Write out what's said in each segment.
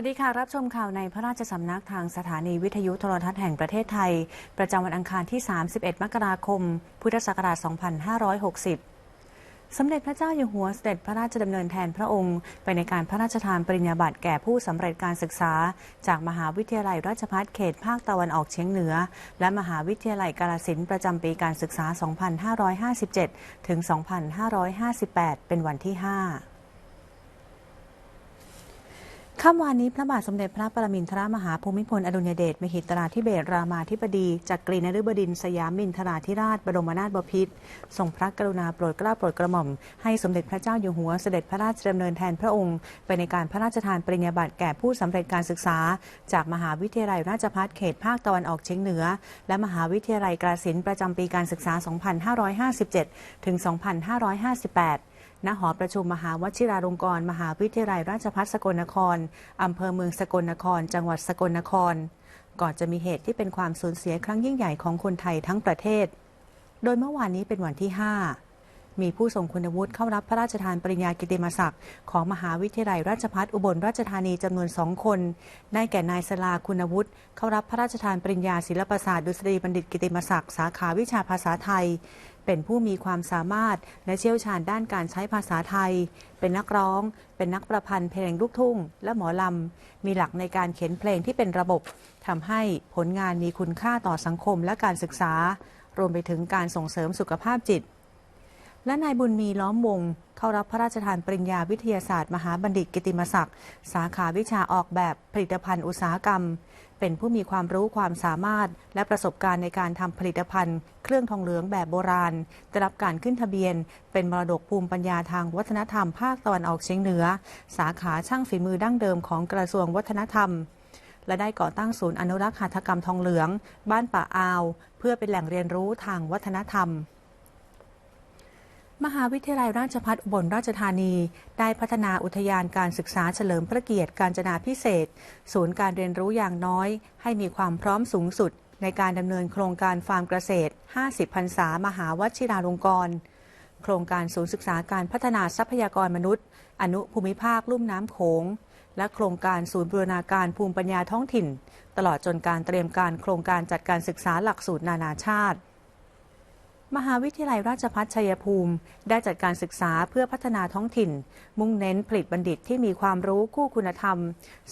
สวัสดีค่ะ รับชมข่าวในพระราชสำนักทางสถานีวิทยุโทรทัศน์แห่งประเทศไทย ประจำวันอังคารที่ 31 มกราคม พุทธศักราช 2560สมเด็จพระเจ้าอยู่หัวเสด็จพระราชดำเนินแทนพระองค์ ไปในการพระราชทานปริญญาบัตรแก่ผู้สำเร็จการศึกษา จากมหาวิทยาลัยราชภัฏเขตภาคตะวันออกเฉียงเหนือ และมหาวิทยาลัยกาลสินประจำปีการศึกษา 2557 ถึง 2558 เป็นวันที่ 5 ค่ำวานนี้พระบาทสมเด็จพระปรมินทรมหาภูมิพลอดุลยเดชมหิตราธิเบศรามาธิบดีจักรีนฤบดินสยามินทราธิราช บรมนาถบพิตรทรงพระกรุณาโปรดเกล้าโปรดกระหม่อม ให้สมเด็จพระเจ้าอยู่หัวเสด็จพระราชดำเนินแทนพระองค์ ไปในการพระราชทานปริญญาบัตรแก่ผู้สำเร็จการศึกษา จากมหาวิทยาลัยราชภัฏเขตภาคตะวันออกเฉียงเหนือ และมหาวิทยาลัยกาฬสินประจำปีการศึกษา 2557 ถึง 2558 ณหอประชุมมหาวชิราลงกรณ์มหาวิทยาลัยราชภัฏสกลนคร อำเภอเมืองสกลนคร จังหวัดสกลนคร ก่อนจะมีเหตุที่เป็นความสูญเสียครั้งยิ่งใหญ่ของคนไทยทั้งประเทศ โดยเมื่อวานนี้เป็นวันที่ 5 มีผู้ทรงคุณวุฒิเข้ารับพระราชทานปริญญากิติมศักดิ์ของมหาวิทยาลัยราชภัฏอุบลราชธานีจำนวนสองคนได้แก่นายสลาคุณวุฒิเข้ารับพระราชทานปริญญาศิลปศาสตร์ดุษฎีบัณฑิตกิติมศักดิ์สาขาวิชาภาษาไทย เป็นผู้มีความสามารถและเชี่ยวชาญด้านการใช้ภาษาไทย เป็นนักร้อง เป็นนักประพันธ์เพลงลูกทุ่ง และหมอลำ มีหลักในการเขียนเพลงที่เป็นระบบทำให้ผลงานมีคุณค่าต่อสังคมและการศึกษารวมไปถึงการส่งเสริมสุขภาพจิต และนายบุญมีล้อมวง เข้ารับพระราชทานปริญญาวิทยาศาสตร์ มหาบัณฑิตกิติมศักดิ์ สาขาวิชาออกแบบผลิตภัณฑ์อุตสาหกรรม เป็นผู้มีความรู้ความสามารถ และประสบการณ์ในการทำผลิตภัณฑ์ เครื่องทองเหลืองแบบโบราณได้รับการขึ้นทะเบียน เป็นมรดกภูมิปัญญาทางวัฒนธรรมภาคตะวันออกเฉียงเหนือ สาขาช่างฝีมือดั้งเดิมของกระทรวงวัฒนธรรมและได้ก่อตั้งศูนย์อนุรักษ์หัตถกรรมทองเหลือง บ้านป่าอาว เพื่อเป็นแหล่งเรียนรู้ทางวัฒนธรรม มหาวิทยาลัยราชภัฏอุบลราชธานี ได้พัฒนาอุทยานการศึกษาเฉลิมพระเกียรติการจนาพิเศษ ศูนย์การเรียนรู้อย่างน้อย ให้มีความพร้อมสูงสุด ในการดำเนินโครงการฟาร์มเกษตร 50พรรษามหาวชิราลงกรณ์โครงการศูนย์ศึกษาการพัฒนาทรัพยากรมนุษย์ อนุภูมิภาคลุ่มน้ำโขง และโครงการศูนย์บูรณาการภูมิปัญญาท้องถิ่น ตลอดจนการเตรียมการโครงการจัดการศึกษาหลักสูตรนานาชาติ มหาวิทยาลัยราชภัฏชัยภูมิ ได้จัดการศึกษาเพื่อพัฒนาท้องถิ่น มุ่งเน้นผลิตบัณฑิตที่มีความรู้คู่คุณธรรม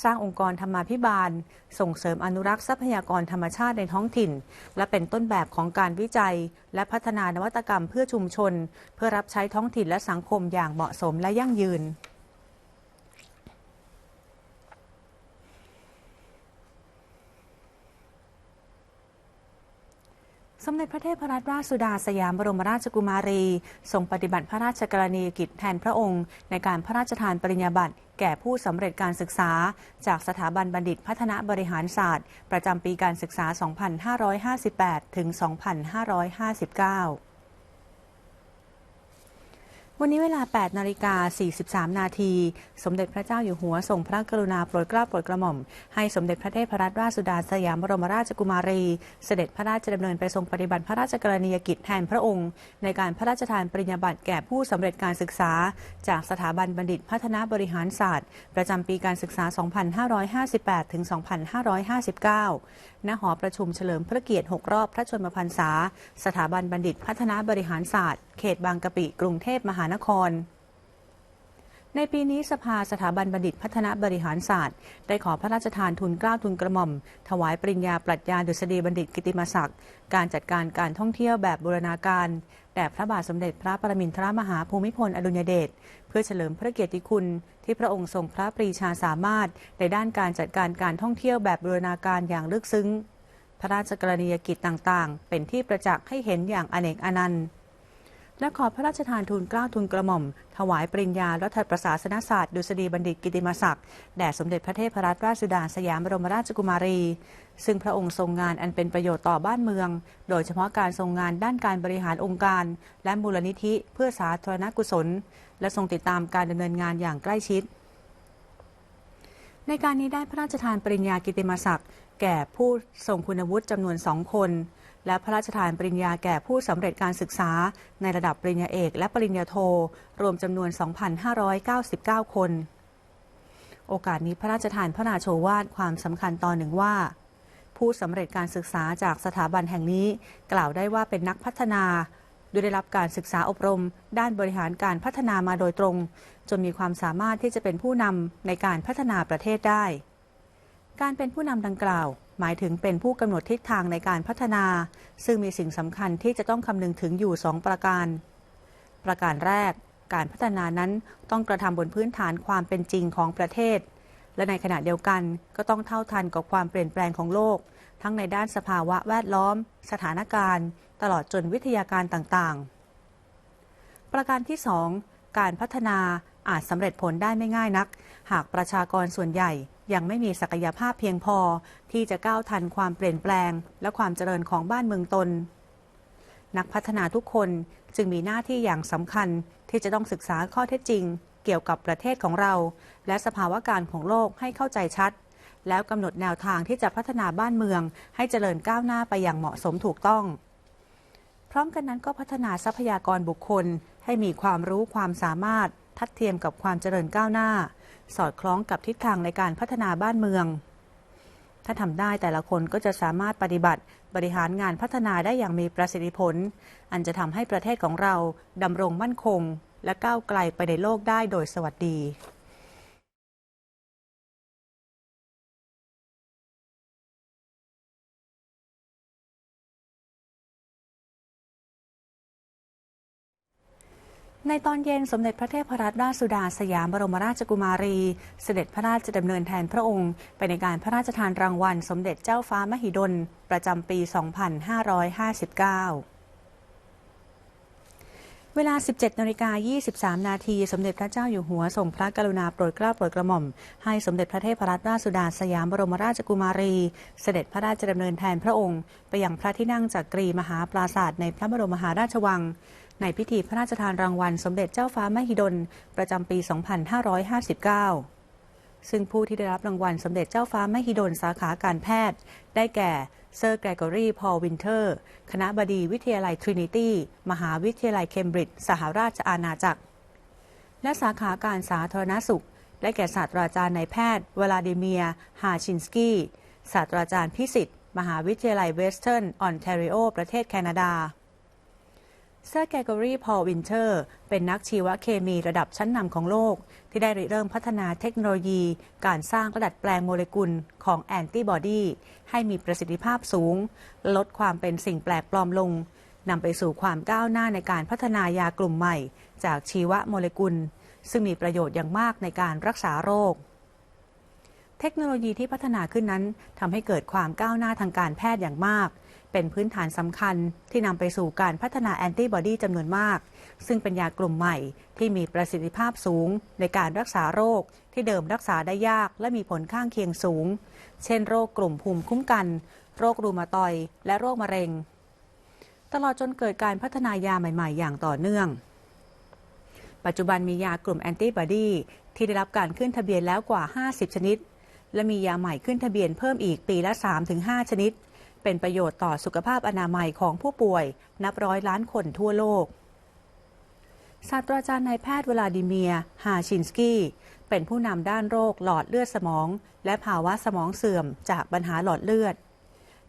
สร้างองค์กรธรรมาภิบาล ส่งเสริมอนุรักษ์ทรัพยากรธรรมชาติในท้องถิ่น และเป็นต้นแบบของการวิจัย และพัฒนานวัตกรรมเพื่อชุมชน เพื่อรับใช้ท้องถิ่นและสังคมอย่างเหมาะสมและยั่งยืน มเด็จพระเทพรัตนราชสุดาสยามบรมราชกุมารี ทรงปฏิบัติพระราชกรณียกิจแทนพระองค์ ในการพระราชทานปริญญาบัตรแก่ผู้สำเร็จการศึกษา จากสถาบันบัณฑิตพัฒนาบริหารศาสตร์ ประจำปีการศึกษา 2558 ถึง 2559 วันนี้เวลา 8 นาฬิกา 43 นาที สมเด็จพระเจ้าอยู่หัวทรงพระกรุณาโปรดเกล้าโปรดกระหม่อม ให้สมเด็จพระเทพรัตนราชสุดาสยามบรมราชกุมารี เสด็จพระราชดำเนินไปทรงปฏิบัติพระราชกรณียกิจแทนพระองค์ ในการพระราชทานปริญญาบัตรแก่ผู้สำเร็จการศึกษา จากสถาบันบัณฑิตพัฒนาบริหารศาสตร์ ประจำปีการศึกษา 2558 ถึง 2559ณหอประชุมเฉลิมพระเกียรติ 6 รอบพระชนมพรรษา สถาบันบัณฑิตพัฒนาบริหารศาสตร์ เขตบางกะปิ กรุงเทพมหานคร ในปีนี้สภาสถาบันบัณฑิตพัฒนาบริหารศาสตร์ ได้ขอพระราชทานทุนเกล้าทุนกระหม่อม ถวายปริญญาปรัชญาดุษฎีบัณฑิตกิติมศักดิ์การจัดการการท่องเที่ยวแบบบูรณาการแด่พระบาทสมเด็จพระปรมินทรมหาภูมิพลอดุลยเดชเพื่อเฉลิมพระเกียรติคุณ ที่พระองค์ทรงพระปรีชาสามารถ ในด้านการจัดการการท่องเที่ยวแบบบูรณาการอย่างลึกซึ้ง พระราชกรณียกิจต่างๆ เป็นที่ประจักษ์ให้เห็นอย่างอเนกอนันต์ และขอพระราชทานทุนกล้าทุนกระหม่อม ถวายปริญญารัฐประศาสนศาสตร์ดุษฎีบัณฑิตกิติมศักดิ์แด่สมเด็จพระเทพรัตนราชสุดาสยามบรมราชกุมารี ซึ่งพระองค์ทรงงานอันเป็นประโยชน์ต่อบ้านเมือง โดยเฉพาะการทรงงานด้านการบริหารองค์การ และมูลนิธิเพื่อสาธารณกุศล และทรงติดตามการดำเนินงานอย่างใกล้ชิด ในการนี้ได้พระราชทานปริญญากิติมศักดิ์แก่ผู้ทรงคุณวุฒิจำนวนสองคน และพระราชทานปริญญาแก่ผู้สำเร็จการศึกษา ในระดับปริญญาเอกและปริญญาโท รวมจำนวน 2,599 คน โอกาสนี้พระราชทานพระราโชวาทความสำคัญตอนหนึ่งว่า ผู้สำเร็จการศึกษาจากสถาบันแห่งนี้ กล่าวได้ว่าเป็นนักพัฒนาโดยได้รับการศึกษาอบรม ด้านบริหารการพัฒนามาโดยตรง จนมีความสามารถที่จะเป็นผู้นำในการพัฒนาประเทศได้ การเป็นผู้นำดังกล่าว หมายถึงเป็นผู้กำหนดทิศทางในการพัฒนา ซึ่งมีสิ่งสำคัญที่จะต้องคำนึงถึงอยู่สองประการ ประการแรก การพัฒนานั้นต้องกระทำบนพื้นฐานความเป็นจริงของประเทศ และในขณะเดียวกันก็ต้องเท่าทันกับความเปลี่ยนแปลงของโลก ทั้งในด้านสภาวะแวดล้อม สถานการณ์ ตลอดจนวิทยาการต่างๆ ประการที่ 2 การพัฒนาอาจสำเร็จผลได้ไม่ง่ายนัก หากประชากรส่วนใหญ่ยังไม่มีศักยภาพเพียงพอ ที่จะก้าวทันความเปลี่ยนแปลง และความเจริญของบ้านเมืองตน นักพัฒนาทุกคนจึงมีหน้าที่อย่างสำคัญที่จะต้องศึกษาข้อเท็จจริง เกี่ยวกับประเทศของเรา และสภาวะการของโลกให้เข้าใจชัด แล้วกำหนดแนวทางที่จะพัฒนาบ้านเมือง ให้เจริญก้าวหน้าไปอย่างเหมาะสมถูกต้อง พร้อมกันนั้นก็พัฒนาทรัพยากรบุคคล ให้มีความรู้ความสามารถ ทัดเทียมกับความเจริญก้าวหน้า สอดคล้องกับทิศทางในการพัฒนาบ้านเมือง ถ้าทำได้แต่ละคนก็จะสามารถปฏิบัติบริหารงานพัฒนาได้อย่างมีประสิทธิผล อันจะทำให้ประเทศของเราดำรงมั่นคง และก้าวไกลไปในโลกได้โดยสวัสดี ในตอนเย็นสมเด็จพระเทพรัตนราชสุดาสยามบรมราชกุมารี เสด็จพระราชดำเนินแทนพระองค์ ไปในการพระราชทานรางวัลสมเด็จเจ้าฟ้ามหิดล ประจำปี 2559เวลา 17นาฬิกา23 นาที สมเด็จพระเจ้าอยู่หัวทรงพระกรุณาโปรดเกล้าโปรดกระหม่อม ให้สมเด็จพระเทพรัตนราชสุดาสยามบรมราชกุมารี เสด็จพระราชดำเนินแทนพระองค์ ไปยังพระที่นั่งจักรีมหาปราศาสตร์ในพระบรมมหาราชวัง ในพิธีพระราชทานรางวัลสมเด็จเจ้าฟ้ามหิดล ประจำปี 2559 ซึ่งผู้ที่ได้รับรางวัลสมเด็จเจ้าฟ้ามหิดลสาขาการแพทย์ ได้แก่เซอร์แกรกอรีพอลวินเทอร์ คณะบดีวิทยาลัยทรินิตี้ มหาวิทยาลัยเคมบริดจ์สหราชอาณาจักร และสาขาการสาธารณสุข ได้แก่ศาสตราจารย์นายแพทย์วลาดิเมีย ฮาชินสกี้ ศาสตราจารย์พิสิทธิ์ มหาวิทยาลัยเวสเทิร์นออนแทริโอ ประเทศแคนาดา เซอร์แกรกอรีพอลวินเทอร์ เป็นนักชีวเคมีระดับชั้นนำของโลก ที่ได้ริเริ่มพัฒนาเทคโนโลยี การสร้างและดัดแปลงโมเลกุลของแอนติบอดีให้มีประสิทธิภาพสูง ลดความเป็นสิ่งแปลกปลอมลงนำไปสู่ความก้าวหน้าในการพัฒนายากลุ่มใหม่ จากชีวโมเลกุล ซึ่งมีประโยชน์อย่างมากในการรักษาโรค เทคโนโลยีที่พัฒนาขึ้นนั้นทำให้เกิดความก้าวหน้าทางการแพทย์อย่างมาก เป็นพื้นฐานสำคัญที่นำไปสู่การพัฒนาแอนติบอดีจำนวนมาก ซึ่งเป็นยากลุ่มใหม่ที่มีประสิทธิภาพสูงในการรักษาโรคที่เดิมรักษาได้ยากและมีผลข้างเคียงสูง เช่นโรคกลุ่มภูมิคุ้มกัน โรครูมาตอยและโรคมะเร็ง ตลอดจนเกิดการพัฒนายาใหม่ ๆ อย่างต่อเนื่อง ปัจจุบันมียากลุ่มแอนติบอดีที่ได้รับการขึ้นทะเบียนแล้วกว่า 50 ชนิด และมียาใหม่ขึ้นทะเบียนเพิ่มอีกปีละ 3-5 ชนิด เป็นประโยชน์ต่อสุขภาพอนามัยของผู้ป่วย นับร้อยล้านคนทั่วโลกศาสตราจารย์นายแพทย์เวลาดิเมีย ฮาชินสกี้ เป็นผู้นำด้านโรคหลอดเลือดสมอง และภาวะสมองเสื่อมจากปัญหาหลอดเลือด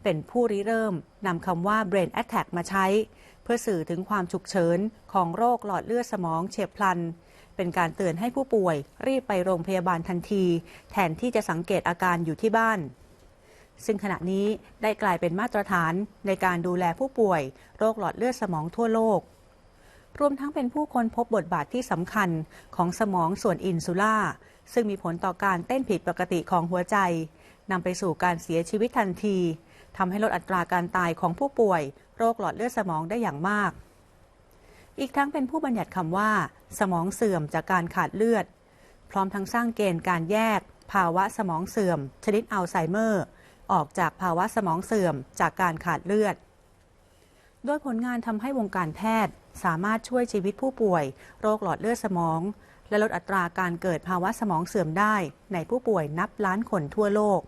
เป็นผู้ริเริ่มนำคำว่า brain attack มาใช้ เพื่อสื่อถึงความฉุกเฉินของโรคหลอดเลือดสมองเฉียบพลัน เป็นการเตือนให้ผู้ป่วยรีบไปโรงพยาบาลทันที แทนที่จะสังเกตอาการอยู่ที่บ้าน ซึ่งขณะนี้ได้กลายเป็นมาตรฐานในการดูแลผู้ป่วย โรคหลอดเลือดสมองทั่วโลก รวมทั้งเป็นผู้คนพบบทบาทที่สำคัญของสมองส่วนอินซูล่า ซึ่งมีผลต่อการเต้นผิดปกติของหัวใจนำไปสู่การเสียชีวิตทันทีทำให้ลดอัตราการตายของผู้ป่วย โรคหลอดเลือดสมองได้อย่างมาก อีกทั้งเป็นผู้บัญญัติคำว่า สมองเสื่อมจากการขาดเลือด พร้อมทั้งสร้างเกณฑ์การแยก ภาวะสมองเสื่อม ชนิดอัลไซเมอร์ ออกจากภาวะสมองเสื่อมจากการขาดเลือดโดยผลงานทำให้วงการแพทย์สามารถช่วยชีวิตผู้ป่วย โรคหลอดเลือดสมอง และลดอัตราการเกิดภาวะสมองเสื่อมได้ในผู้ป่วยนับล้านคนทั่วโลก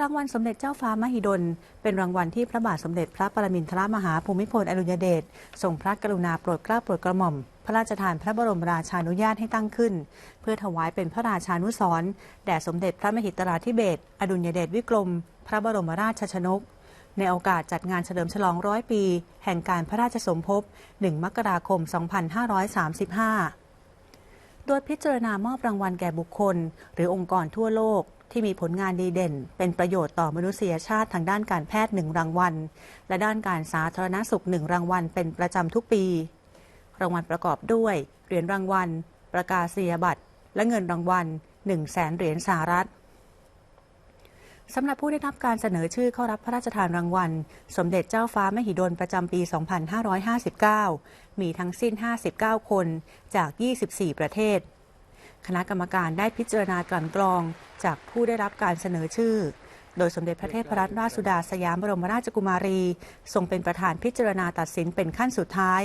รางวัลสมเด็จเจ้าฟ้ามหิดล เป็นรางวัลที่พระบาทสมเด็จพระปรมินทรมหาภูมิพลอดุลยเดชทรงพระกรุณาโปรดเกล้าโปรดกระหม่อม พระราชทานพระบรมราชานุญาตให้ตั้งขึ้น เพื่อถวายเป็นพระราชานุสรณ์แด่สมเด็จพระมหิตราธิเบศอดุลยเดชวิกรม พระบรมราชชนก ในโอกาสจัดงานเฉลิมฉลองร้อยปี แห่งการพระราชสมภพ 1 มกราคม 2535 โดยพิจารณามอบรางวัลแก่บุคคล หรือองค์กรทั่วโลก ที่มีผลงานดีเด่น เป็นประโยชน์ต่อมนุษยชาติทางด้านการแพทย์หนึ่งรางวัล และด้านการสาธารณสุขหนึ่งรางวัล เป็นประจำทุกปี รางวัลประกอบด้วย เหรียญรางวัล ประกาศนียบัตร และเงินรางวัล1 0 0 0 0แสนเหรียญสหรัฐสำหรับผู้ได้รับการเสนอชื่อเข้ารับพระราชทานรางวัล สมเด็จเจ้าฟ้ามหิดลประจำปี 2559 มีทั้งสิ้น 59 คนจาก 24 ประเทศ คณะกรรมการได้พิจารณากลั่นกรองจากผู้ได้รับการเสนอชื่อ โดยสมเด็จพระเทพรัตนราชสุดาสยามบรมราชกุมารี ทรงเป็นประธานพิจารณาตัดสินเป็นขั้นสุดท้าย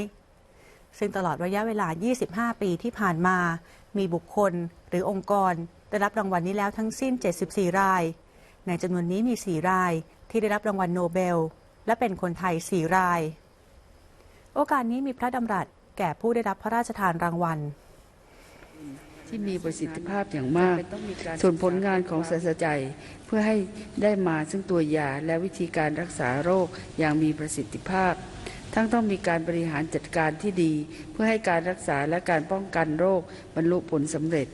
ซึ่งตลอดระยะเวลา 25 ปีที่ผ่านมา มีบุคคลหรือองค์กร ได้รับรางวัลนี้แล้วทั้งสิ้น 74 ราย ในจำนวนนี้มี 4 รายที่ได้รับรางวัลโนเบล และเป็นคนไทย 4 ราย โอกาสนี้มีพระดำรัสแก่ผู้ได้รับพระราชทานรางวัล ที่มีประสิทธิภาพอย่างมาก ส่วนผลงานของศาสตราจารย์เพื่อให้ได้มาซึ่งตัวยาและวิธีการรักษาโรคอย่างมีประสิทธิภาพ ทั้งต้องมีการบริหารจัดการที่ดี เพื่อให้การรักษาและการป้องกันโรคบรรลุผลสำเร็จ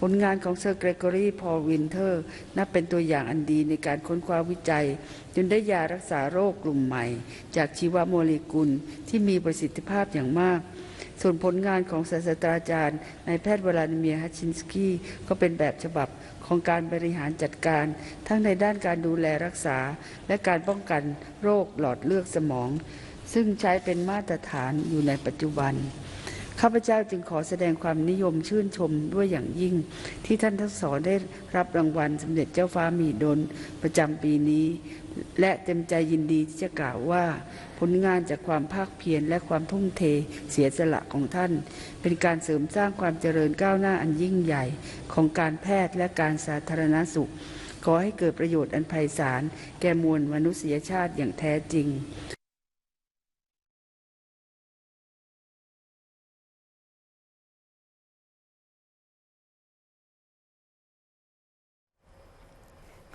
ผลงานของเซอร์เกรกอรีพอลวินเทอร์นับเป็นตัวอย่างอันดีในการค้นคว้าวิจัย จนได้ยารักษาโรคกลุ่มใหม่ จากชีวโมเลกุลที่มีประสิทธิภาพอย่างมาก ส่วนผลงานของศาสตราจารย์นายแพทย์วลาดิเมียฮัชชินสกี้ก็เป็นแบบฉบับของการบริหารจัดการ ทั้งในด้านการดูแลรักษา และการป้องกันโรคหลอดเลือดสมอง ซึ่งใช้เป็นมาตรฐานอยู่ในปัจจุบันข้าพเจ้าจึงขอแสดงความนิยมชื่นชมด้วยอย่างยิ่ง ที่ท่านทั้งสองได้รับรางวัลสมเด็จเจ้าฟ้ามีดลประจำปีนี้ และเต็มใจยินดีที่จะกล่าวว่า ผลงานจากความภาคเพียรและความทุ่มเทเสียสละของท่าน เป็นการเสริมสร้างความเจริญก้าวหน้าอันยิ่งใหญ่ของการแพทย์และการสาธารณสุข ขอให้เกิดประโยชน์อันไพศาลแก่มวลมนุษยชาติอย่างแท้จริง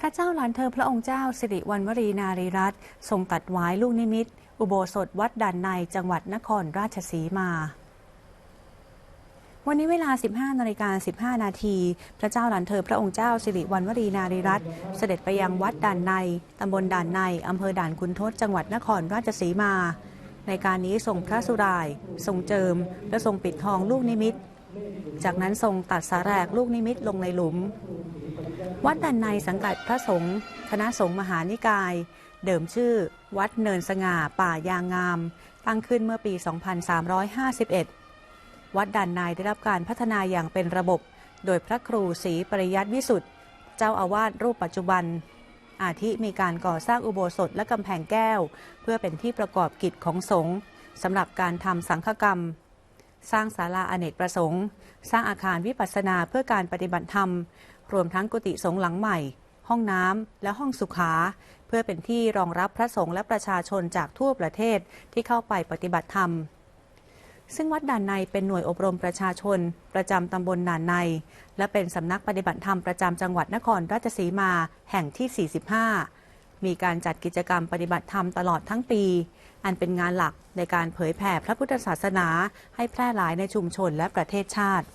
พระเจ้าหลานเธอพระองค์เจ้าสิริวัณวรีนารีรัตน์ทรงตัดไว้ลูกนิมิต อุโบสถวัดด่านในจังหวัดนครราชสีมาวันนี้เวลา 15นาฬิกา15 นาที พระเจ้าหลานเธอพระองค์เจ้าสิริวัณวรีนารีรัตน์เสด็จไปยังวัดด่านใน ตำบลด่านใน อำเภอด่านคุณทศ จังหวัดนครราชสีมา ในการนี้ทรงพระสุราย ทรงเจิม และทรงปิดทองลูกนิมิต จากนั้นทรงตัดสาแรกลูกนิมิตลงในหลุม วัดดันในสังกัดพระสงฆ์คณะสงฆ์มหานิกาย เดิมชื่อ วัดเนินสง่าป่ายางงาม ตั้งขึ้นเมื่อปี 2351 วัดดันในได้รับการพัฒนาอย่างเป็นระบบ โดยพระครูศรีปริยัติวิสุทธ์เจ้าอาวาสรูปปัจจุบัน อาทิมีการก่อสร้างอุโบสถและกำแพงแก้ว เพื่อเป็นที่ประกอบกิจของสงฆ์สำหรับการทำสังฆกรรม สร้างศาลาอเนกประสงค์ สร้างอาคารวิปัสสนาเพื่อการปฏิบัติธรรม รวมทั้งกุฏิสงฆ์หลังใหม่ ห้องน้ำและห้องสุขา เพื่อเป็นที่รองรับพระสงฆ์และประชาชนจากทั่วประเทศที่เข้าไปปฏิบัติธรรม ซึ่งวัดด่านในเป็นหน่วยอบรมประชาชน ประจำตำบลด่านใน และเป็นสำนักปฏิบัติธรรมประจำจังหวัดนครราชสีมาแห่งที่ 45มีการจัดกิจกรรมปฏิบัติธรรมตลอดทั้งปี อันเป็นงานหลักในการเผยแผ่พระพุทธศาสนาให้แพร่หลายในชุมชนและประเทศชาติ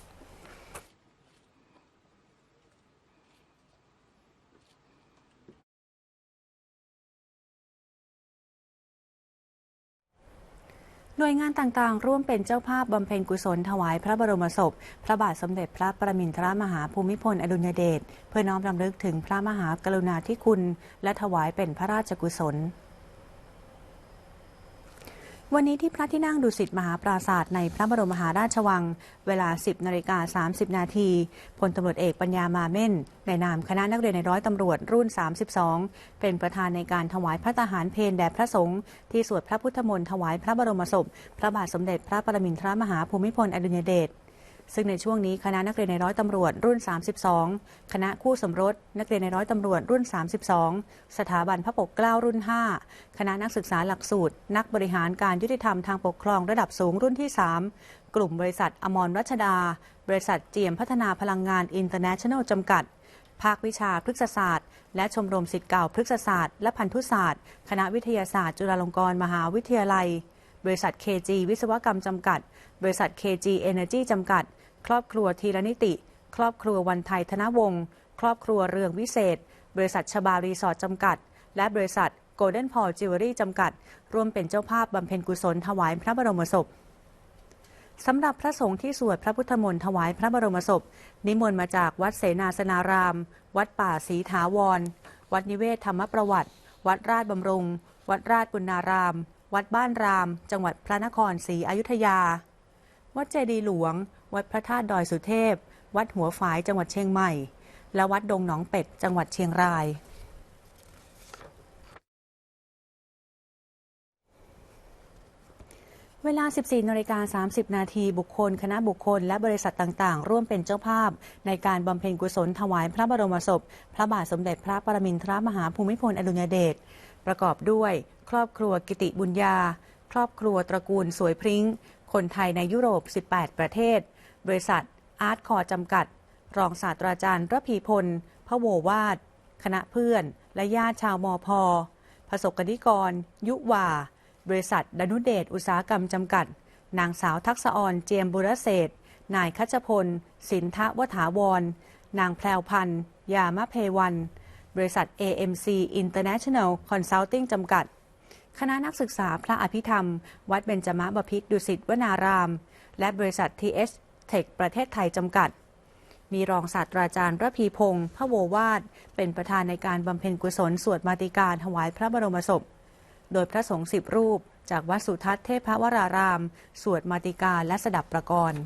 หน่วยงานต่างๆ ร่วมเป็นเจ้าภาพบำเพ็ญกุศลถวายพระบรมศพ พระบาทสมเด็จพระประมินทรมหาภูมิพลอดุลยเดชเพื่อน้อมรำลึกถึงพระมหากรุณาธิคุณ และถวายเป็นพระราชกุศล วันนี้ที่พระที่นั่งดุสิตมหาปราศาสตร์ในพระบรมมหาราชวัง เวลา 10นาฬิกา30 นาทีพลตำรวจเอกปัญญามาเม่น ในนามคณะนักเรียนในร้อยตำรวจรุ่น 32 เป็นประธานในการถวายพระตาหารเพลแด่พระสงฆ์ที่สวดพระพุทธมนต์ถวายพระบรมศพ พระบาทสมเด็จพระปรมินทรมหาภูมิพลอดุลยเดช ซึ่งในช่วงนี้คณะนักเรียนในร้อยตำรวจรุ่น 32 คณะคู่สมรส นักเรียนในร้อยตำรวจรุ่น 32 สถาบันพระปกเกล้ารุ่น 5 คณะนักศึกษาหลักสูตร นักบริหารการยุติธรรมทางปกครองระดับสูงรุ่นที่ 3 กลุ่มบริษัทอมรรัชดา บริษัทเจียมพัฒนาพลังงานอินเตอร์เนชั่นแนลจำกัดภาควิชาพฤกษศาสตร์ และชมรมศิษย์เก่าพฤกษศาสตร์ และพันธุศาสตร์ คณะวิทยาศาสตร์ จุฬาลงกรณ์มหาวิทยาลัย บริษัท KG วิศวกรรมจำกัด บริษัท KG Energy จำกัด ครอบครัวทีละนิติ ครอบครัววันไทยธนวงศ์ครอบครัวเรืองวิเศษ บริษัทชบารีสอร์ทจำกัด และบริษัท Golden Paul Jewelry จำกัด ร่วมเป็นเจ้าภาพบำเพ็ญกุศลถวายพระบรมศพสำหรับพระสงฆ์ที่สวดพระพุทธมนต์ถวายพระบรมศพ นิมนต์มาจากวัดเสนาสนาราม วัดป่าศรีถาวร วัดนิเวศธรรมประวัติ วัดราชบำรุง วัดราชบุญนาราม วัดบ้านราม จังหวัดพระนครศรีอยุธยา วัดเจดีหลวง วัดพระธาตุดอยสุเทพ วัดหัวฝายจังหวัดเชียงใหม่ และวัดดงหนองเป็ด จังหวัดเชียงรายเวลา 14นาฬิกา30 นาที บุคคล คณะบุคคล และบริษัทต่าง ๆ ร่วมเป็นเจ้าภาพ ในการบำเพ็ญกุศลถวายพระบรมศพ พระบาทสมเด็จพระปรมินทรมหาภูมิพลอดุลยเดช ประกอบด้วย ครอบครัวกิติบุญญา ครอบครัวตระกูลสวยพริ้ง คนไทยในยุโรป 18 ประเทศ บริษัท อาร์ตคอร์จำกัด รองศาสตราจารย์ระพีพล พระโววาด คณะเพื่อน และญาติชาวมอพประสบกนิกร ยุวา บริษัท ดนุเดช อุตสาหกรรมจำกัด นางสาวทักษออนเจียมบุรเศษ นายคัชพล สินทวถาวร นางแพรวพันธ์ ยามะเพวัน บริษัท AMC International Consulting จำกัด คณะนักศึกษาพระอภิธรรม วัดเบญจมบพิตรดุสิตวนาราม และบริษัท TH Tech ประเทศไทยจำกัด มีรองศาสตราจารย์ระพีพงศ์พระโววาด เป็นประธานในการบำเพ็ญกุศลสวดมาติการถวายพระบรมศพ โดยพระสงฆ์สิบรูป จากวัดสุทัศน์เทพวราราม สวดมาติการและสดับประกรณ์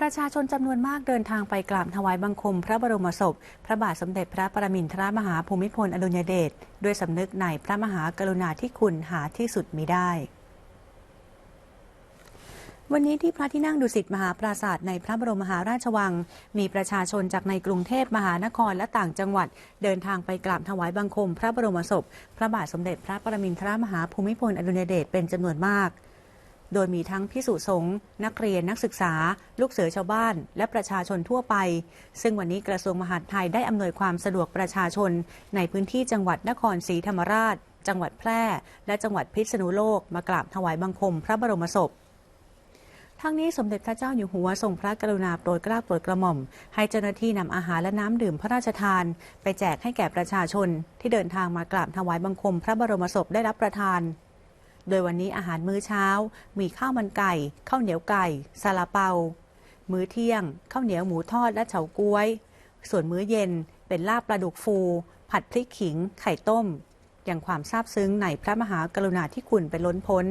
ประชาชนจำนวนมากเดินทางไปกราบถวายบังคม พระบรมศพ พระบาทสมเด็จพระปรมินทรมหาภูมิพลอดุลยเดชด้วยสำนึกในพระมหากรุณาธิคุณหาที่สุดมิได้วันนี้ที่พระที่นั่งดุสิตมหาปราสาทในพระบรมมหาราชวัง มีประชาชนจากในกรุงเทพมหานครและต่างจังหวัด เดินทางไปกราบถวายบังคม พระบรมศพ พระบาทสมเด็จพระปรมินทรมหาภูมิพลอดุลยเดชเป็นจำนวนมาก โดยมีทั้งพิสุสงฆ์นักเรียนนักศึกษา ลูกเสือชาวบ้าน และประชาชนทั่วไป ซึ่งวันนี้กระทรวงมหาดไทยได้อำนวยความสะดวกประชาชน ในพื้นที่จังหวัดนครศรีธรรมราช จังหวัดแพร่ และจังหวัดพิษณุโลก มากราบถวายบังคมพระบรมศพทั้งนี้สมเด็จพระเจ้าอยู่หัวทรงพระกรุณาโปรดเกล้าโปรดกระหม่อม ให้เจ้าหน้าที่นำอาหารและน้ำดื่มพระราชทาน ไปแจกให้แก่ประชาชนที่เดินทางมากราบถวายบังคมพระบรมศพได้รับประทาน โดยวันนี้อาหารมื้อเช้า มีข้าวมันไก่ข้าวเหนียวไก่ซาลาเปา มื้อเที่ยงข้าวเหนียวหมูทอดและเฉาก๊วย ส่วนมื้อเย็นเป็นลาบปลาดุกฟู ผัดพริกขิง ไข่ต้ม อย่างความซาบซึ้งในพระมหากรุณาธิคุณเป็นล้นพ้น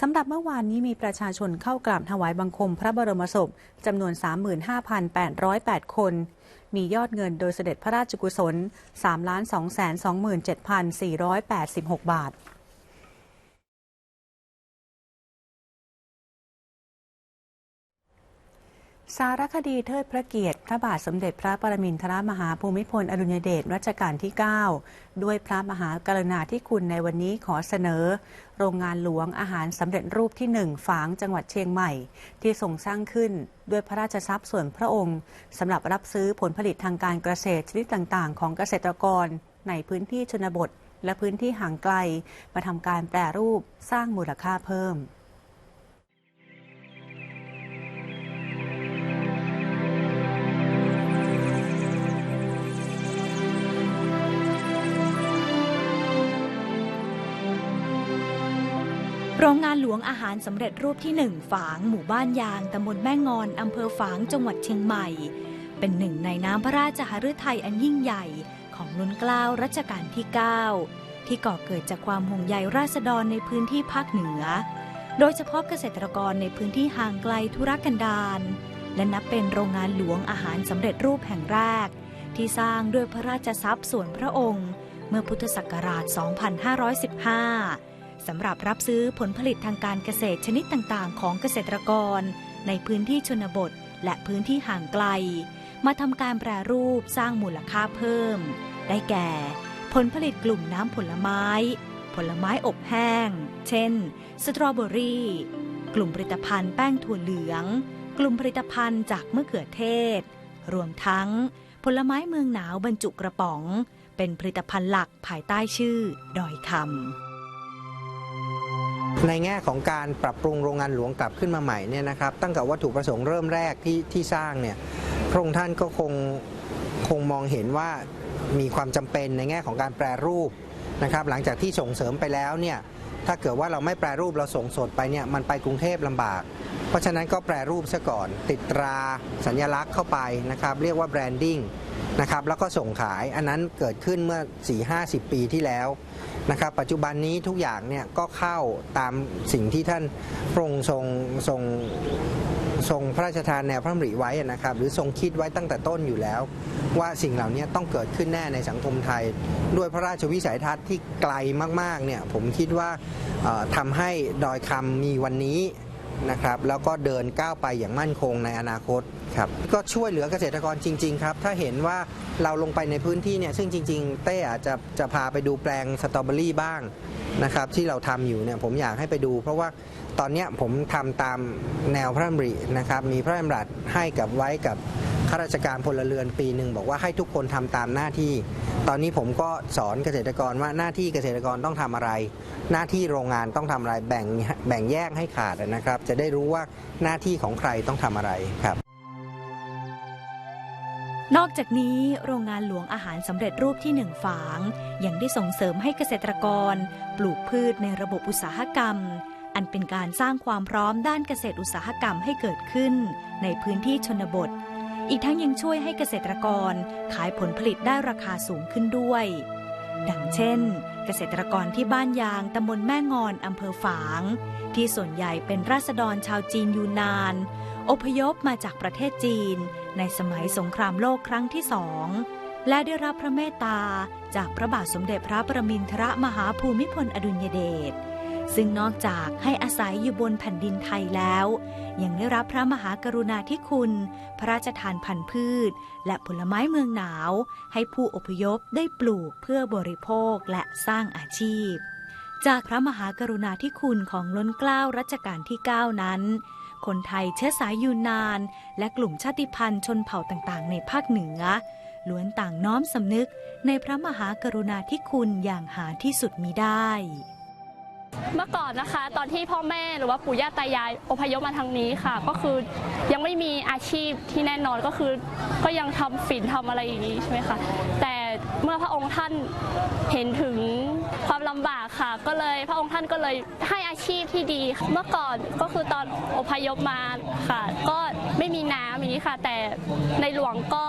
สำหรับเมื่อวานนี้มีประชาชนเข้ากราบถวายบังคมพระบรมศพจำนวน 35,808 คน มียอดเงินโดยเสด็จพระราชกุศล 3,227,486 บาท สารคดีเทิดพระเกียรติ พระบาทสมเด็จพระปรมินทรมหาภูมิพล อดุลยเดชรัชกาลที่ 9 ด้วยพระมหากรุณาธิคุณในวันนี้ขอเสนอ โรงงานหลวงอาหารสำเร็จรูปที่หนึ่งฝางจังหวัดเชียงใหม่ ที่ทรงสร้างขึ้นด้วยพระราชทรัพย์ส่วนพระองค์สำหรับรับซื้อผลผลิตทางการเกษตรชนิดต่างๆ ของเกษตรกร ในพื้นที่ชนบท และพื้นที่ห่างไกลมาทำการแปรรูปสร้างมูลค่าเพิ่ม รงงานหลวงอาหารสำเร็จรูปที่หนึ่งฝาง หมู่บ้านยางตำบลแม่งอนอำเภอฝางจังหวัดเชียงใหม่ เป็นหนึ่งในน้ำพระราชหฤทัยอันยิ่งใหญ่ของนุนเกล้ารัชกาลที่ 9 ที่ก่อเกิดจากความห่วงใยราษฎรในพื้นที่ภาคเหนือ โดยเฉพาะเกษตรกรในพื้นที่ห่างไกลธุรกันดารและนับเป็นโรงงานหลวงอาหารสำเร็จรูปแห่งแรก ที่สร้างด้วยพระราชทรัพย์ส่วนพระองค์ เมื่อพุทธศักราช 2515 สำหรับรับซื้อผลผลิตทางการเกษตรชนิดต่างๆ ของเกษตรกร ในพื้นที่ชนบทและพื้นที่ห่างไกล มาทำการแปรรูปสร้างมูลค่าเพิ่ม ได้แก่ ผลผลิตกลุ่มน้ำผลไม้ ผลไม้อบแห้ง เช่น สตรอเบอรี่ กลุ่มผลิตภัณฑ์แป้งถั่วเหลือง กลุ่มผลิตภัณฑ์จากมะเขือเทศ รวมทั้ง ผลไม้เมืองหนาวบรรจุกระป๋อง เป็นผลิตภัณฑ์หลักภายใต้ชื่อ ดอยคำ ในแง่ของการปรับปรุงโรงงานหลวงกลับขึ้นมาใหม่เนี่ยนะครับตั้งแต่วัตถุประสงค์เริ่มแรกที่ที่สร้างเนี่ยพระองค์ท่านก็คงคงมองเห็นว่ามีความจำเป็นในแง่ของการแปรรูปนะครับหลังจากที่ส่งเสริมไปแล้วเนี่ยถ้าเกิดว่าเราไม่แปรรูปเราส่งสดไปเนี่ยมันไปกรุงเทพลำบาก เพราะฉะนั้นก็แปรรูปซะก่อน ติดตราสัญลักษณ์เข้าไปนะครับเรียกว่าแบรนดิ้ง นะครับแล้วก็ส่งขายอันนั้นเกิดขึ้นเมื่อ 4-50 ปีที่แล้วนะครับปัจจุบันนี้ทุกอย่างเนี่ยก็เข้าตามสิ่งที่ท่านพระองค์ทรงทรงทรงพระราชทานแนวพระดำริไว้นะครับ หรือทรงคิดไว้ตั้งแต่ต้นอยู่แล้ว ว่าสิ่งเหล่านี้ต้องเกิดขึ้นแน่ในสังคมไทย ด้วยพระราชวิสัยทัศน์ที่ไกลมากๆเนี่ยผมคิดว่าทำให้ดอยคำมีวันนี้ นะครับแล้วก็เดินก้าวไปอย่างมั่นคงในอนาคตครับก็ช่วยเหลือเกษตรกรจริง ๆ ครับ ถ้าเห็นว่าเราลงไปในพื้นที่เนี่ยซึ่งจริง ๆ เต้อาจจะจะพาไปดูแปลงสตรอเบอรี่บ้างนะครับที่เราทำอยู่เนี่ยผมอยากให้ไปดู เพราะว่าตอนเนี้ยผมทำตามแนวพระดำรินะครับมีพระดำรัสให้กับไว้กับ ข้าราชการพลเรือนปีหนึ่งบอกว่าให้ทุกคนทำตามหน้าที่ ตอนนี้ผมก็สอนเกษตรกรว่าหน้าที่เกษตรกรต้องทำอะไร หน้าที่โรงงานต้องทำอะไรแบ่งแบ่งแยกให้ขาดนะครับ จะได้รู้ว่าหน้าที่ของใครต้องทำอะไรครับนอกจากนี้โรงงานหลวงอาหารสำเร็จรูปที่หนึ่งฝาง ยังได้ส่งเสริมให้เกษตรกร ปลูกพืชในระบบอุตสาหกรรม อันเป็นการสร้างความพร้อมด้านเกษตรอุตสาหกรรมให้เกิดขึ้น ในพื้นที่ชนบท อีกทั้งยังช่วยให้เกษตรกรขายผลผลิตได้ราคาสูงขึ้นด้วย ดังเช่น เกษตรกรที่บ้านยางตำบลแม่งอนอำเภอฝาง ที่ส่วนใหญ่เป็นราษฎรชาวจีนยูนาน อพยพมาจากประเทศจีน ในสมัยสงครามโลกครั้งที่สองและได้รับพระเมตตาจากพระบาทสมเด็จพระประมินทรมหาภูมิพลอดุลยเดช ซึ่งนอกจากให้อาศัยอยู่บนแผ่นดินไทยแล้ว ยังได้รับพระมหากรุณาธิคุณ พระราชทานพันธุ์พืช และผลไม้เมืองหนาว ให้ผู้อพยพได้ปลูกเพื่อบริโภคและสร้างอาชีพ จากพระมหากรุณาธิคุณของล้นเกล้ารัชกาลที่ 9 นั้น คนไทยเชื้อสายยูนาน และกลุ่มชาติพันธุ์ชนเผ่าต่างๆ ในภาคเหนือล้วนต่างน้อมสำนึกในพระมหากรุณาธิคุณอย่างหาที่สุดมิได้ เมื่อก่อนนะคะ ตอนที่พ่อแม่หรือว่าปู่ย่าตายายอพยพมาทางนี้ค่ะ ก็คือยังไม่มีอาชีพที่แน่นอนก็คือ ก็ยังทำฝิ่นทำอะไรอย่างนี้ใช่ไหมคะแต่เมื่อพระองค์ท่านเห็นถึงความลำบากค่ะ ก็เลยพระองค์ท่านก็เลยให้อาชีพที่ดีค่ะเมื่อก่อนก็คือตอนอพยพมาค่ะ ก็ไม่มีน้ำอย่างนี้ค่ะ แต่ในหลวงก็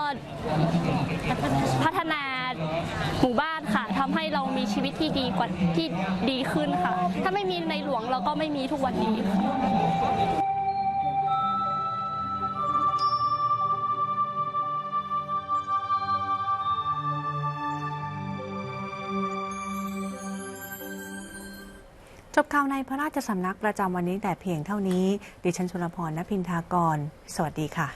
พัฒนาหมู่บ้าน ให้เรามีชีวิตที่ดีกว่าที่ดีขึ้นค่ะ ถ้าไม่มีในหลวงเราก็ไม่มีทุกวันนี้ค่ะจบข่าวในพระราชสำนักประจำวันนี้แต่เพียงเท่านี้ ดิฉันชลพรณพินทากร สวัสดีค่ะ